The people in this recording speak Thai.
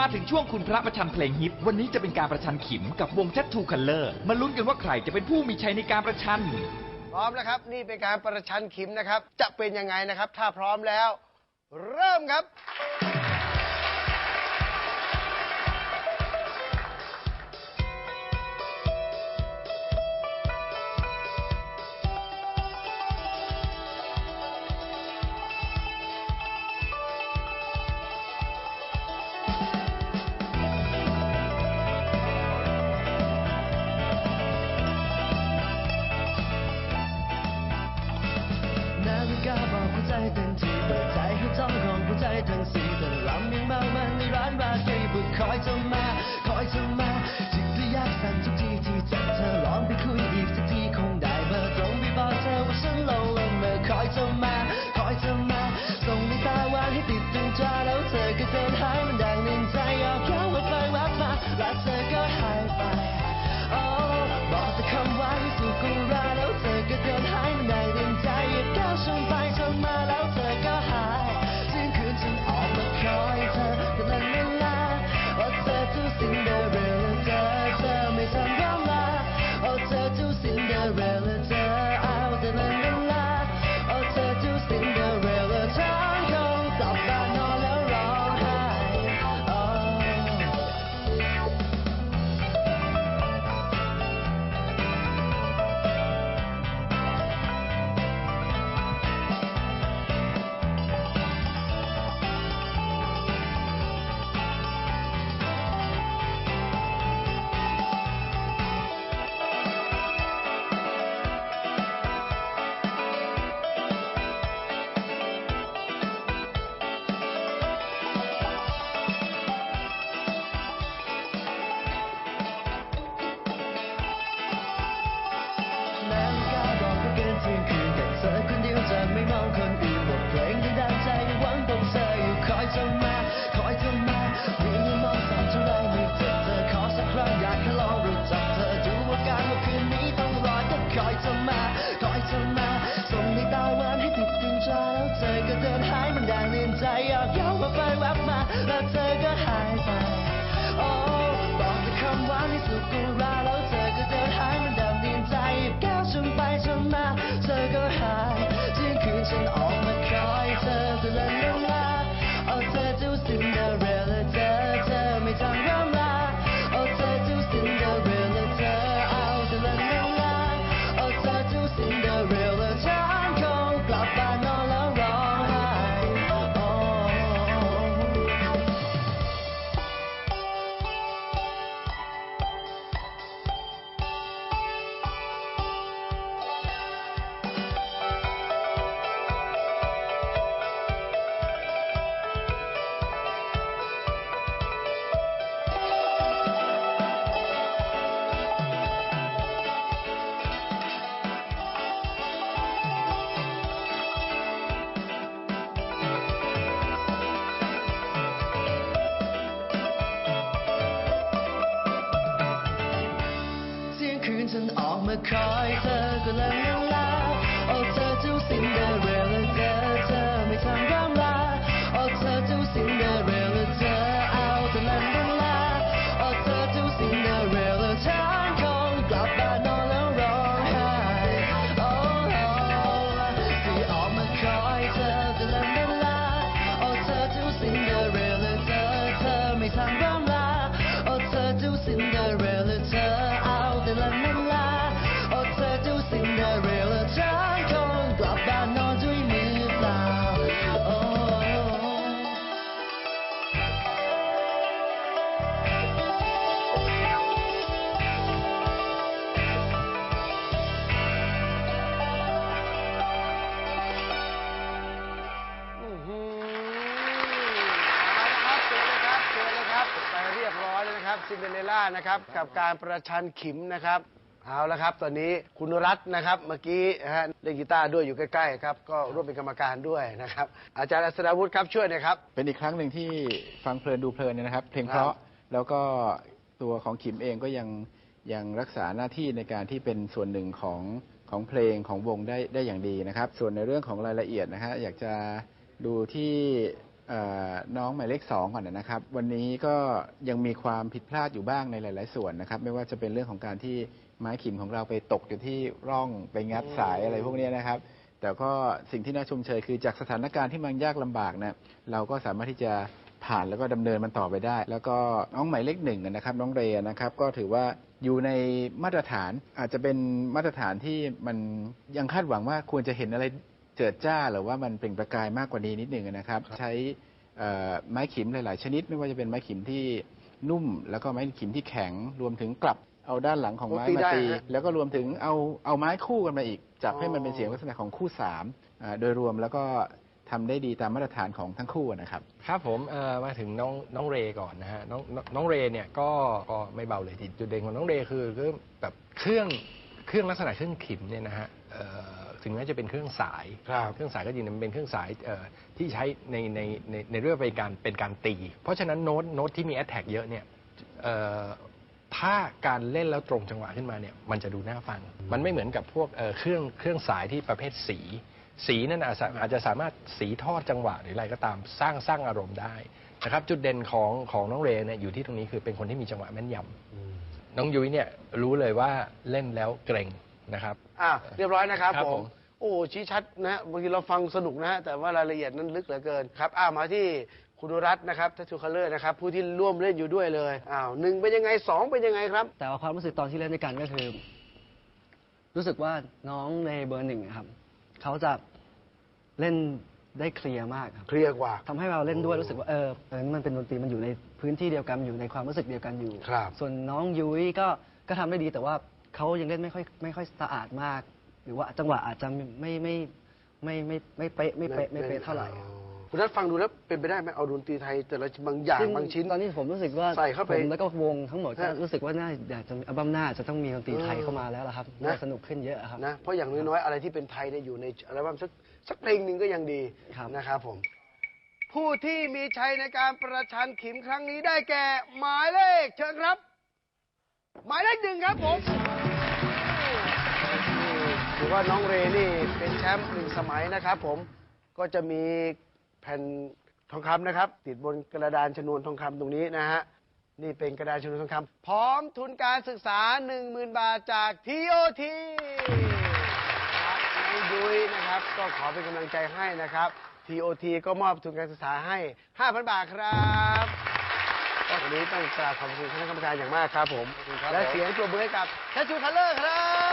มาถึงช่วงคุณพระประชันเพลงฮิต วันนี้จะเป็นการประชันขิมกับวงแท t ทูคัลเลอร์มาลุ้นกันว่าใครจะเป็นผู้มีชัยในการประชัน พร้อมแล้วครับ นี่เป็นการประชันขิมนะครับ จะเป็นยังไงนะครับ ถ้าพร้อมแล้ว เริ่มครับ เที่ยงคืนแต่เธอคนเดียวจะไม่มองคนอื่นบทเพลงที่ดังใจหวังพบเธออยู่คอยเธอมาคอยเธอมาเรียนยังมองสามเท่าไรไม่เจอเธอขอสักครั้งอยากให้ลองรู้จักเธอดูว่าการว่าคืนนี้ต้องรอก็คอยเธอมาคอยเธอมาส่งในตาหวานให้ติดตึงใจแล้วเธอก็เดินหายมันดังเนียนใจอยากย้อนมาไปแวบมาแล้วเธอก็หายไปโอ้บอกแต่คำหวานที่สุดกุราแล้วเธอก็เดินหาย ฉันออกมาคอยเธอก็ลังลาลาโอ้เธอเจ้าซินเดอเรลล่า ยบร้อยแล้วนะครับซินเดอเรลล่านะครับกับการประชันขิมนะครับเอาละครับ ตอนนี้คุณรัตน์นะครับเมื่อกี้นะฮะเล่นกีตาร์ด้วยอยู่ใกล้ๆครับก็ร่วมเป็นกรรมการด้วยนะครับ อาจารย์อัศดาวุฒิครับช่วยหน่อยครับ เป็นอีกครั้งหนึ่งที่ฟังเพลินดูเพลินเนี่ยนะครับ เพลงครับเพราะแล้วก็ตัวของขิมเองก็ยังยังรักษาหน้าที่ในการที่เป็นส่วนหนึ่งของของเพลงของวงได้ได้อย่างดีนะครับ ส่วนในเรื่องของรายละเอียดนะฮะอยากจะดูที่เอ่อ น้องหมายเลขสองก่อนนะครับ วันนี้ก็ยังมีความผิดพลาดอยู่บ้างในหลาย ๆ ส่วนนะครับ ไม่ว่าจะเป็นเรื่องของการที่ไม้ขิมของเราไปตกอยู่ที่ร่องไปงัดสายอะไรพวกนี้นะครับ แต่ก็สิ่งที่น่าชมเชยคือจากสถานการณ์ที่มันยากลำบากเนี่ยเราก็สามารถที่จะผ่านแล้วก็ดำเนินมันต่อไปได้ แล้วก็น้องหมายเลขหนึ่งนะครับ น้องเรยนะครับ ก็ถือว่าอยู่ในมาตรฐานอาจจะเป็นมาตรฐานที่มันยังคาดหวังว่าควรจะเห็นอะไร เจิดจ้าหรือว่ามันเปล่งประกายมากกว่านี้นิดหนึ่งนะครับ ใช้เอ่อไม้ขิมหลาย ๆ ชนิด ไม่ว่าจะเป็นไม้ขิมที่นุ่ม แล้วก็ไม้ขิมที่แข็งรวมถึงกลับเอาด้านหลังของไม้โอ้ตีมาได้ตีฮะแล้วก็รวมถึงเอาเอาไม้คู่กันมาอีก จับให้มันอ๋อเป็นเสียงลักษณะของคู่สามอ่าโดยรวมแล้วก็ทำได้ดีตามมาตรฐานของทั้งคู่นะครับครับผมเอ่อมาถึงน้องน้องเรก่อนนะฮะน้องน้องน้องเรเนี่ยก็ก็ไม่เบาเลยทีจุดเด่นของน้องเรคือคือแบบเครื่องเครื่องลักษณะเครื่องขิมเนี่ยนะฮะเอ่อ ถึงแม้จะเป็นเครื่องสาย ครับเครื่องสายก็จริงแต่มันเป็นเครื่องสายเอ่อที่ใช้ในในในในเรื่องเป็นการเป็นการตี เพราะฉะนั้นโน้ตโน้ตที่มีแอ t แทกเยอะเนี่ยเอ่อถ้าการเล่นแล้วตรงจังหวะขึ้นมาเนี่ยมันจะดูน่าฟัง มันไม่เหมือนกับพวกเอ่อเครื่องเครื่องสายที่ประเภทสี สีนั่นอาจจะอาจจะสามารถสีทอดจังหวะหรืออะไรก็ตามสร้างสร้างอารมณ์ได้นะครับจุดเด่นของของน้องเรเนี่ยอยู่ที่ตรงนี้คือเป็นคนที่มีจังหวะแม่นยำ น้องยุ้ยเนี่ยรู้เลยว่าเล่นแล้วเกรง นะครับ อะเรียบร้อยนะครับครับผผม ม โอ้ชี้ชัดนะฮะบางทีเราฟังสนุกนะฮะแต่ว่ารายละเอียดนั้นลึกเหลือเกินครับอ้าวมาที่คุณรัตน์นะครับทัชชูคัลเลอร์นะครับ ผู้ที่ร่วมเล่นอยู่ด้วยเลยอ้าวหนึ่งเป็นยังไงสองเป็นยังไงครับ แต่ว่าความรู้สึกตอนที่เล่นด้วยกันก็คือ รู้สึกว่าน้องในเบอร์หนึ่งอะครับเขาจะเล่นได้เคลียร์มากครับเคลียร์กว่า ทำให้เราเล่นด้วยรู้สึกว่าเออเออนี่มันเป็นดนตรีมันอยู่ในพื้นที่เดียวกันอยู่ในความรู้สึกเดียวกันอยู่ ครับ ส่วนน้องยุ้ยก็ก็ทำได้ดีแต่ว่า เขายังเล่นไม่ค่อยไม่ค่อยสะอาดมาก หรือว่าจังหวะอาจจะไม่ไม่ไม่ไม่ไม่เป๊ะไม่เป๊ะไม่เป๊ะเท่าไหร่อ๋อคุณรัตน์ฟังดูแล้วเป็นไปได้ไหมเอาดนตรีไทย แต่ละบางอย่างซึ่บางชิ้น ตอนนี้ผมรู้สึกว่าใส่เข้าไปผมแล้วก็วงทั้งหมดก็ฮะรู้สึกว่าน่าอยากจะอัลบั้มหน้าจะต้องมีดนตรีไทยเออเข้ามาแล้วล่ะครับนะ น่าสนุกขึ้นเยอะครับ นะเพราะอย่างน้อยๆอะไรที่เป็นไทยเนี่ยอยู่ในอัลบั้มสักสักเพลงหนึ่งก็ยังดีครับ นะครับผม ผู้ที่มีชัยในการประชันขิมครั้งนี้ได้แก่ หมายเลขเชิญครับ หมายเลขหนึ่งครับผมถือ ว่าน้องเรนี่เป็นแชมป์หนึ่งสมัยนะครับผมก็จะมีแผ่นทองคำนะครับ ติดบนกระดานชนวนทองคำตรงนี้นะฮะนี่เป็นกระดาษชนวนทองคำพร้อมทุนการศึกษา 10,000 บาทจาก TOT ครับน้องยุ้ยนะครับ ก็ขอเป็นกำลังใจให้นะครับ TOT ก็มอบทุนการศึกษาให้ 5,000 บาทครับก็วันนี้ต้องกราบขอบคุณคณะกรรมการอย่างมากครับผม และเสียงปรบมือให้กับทัชชูคัลเลอร์ครับ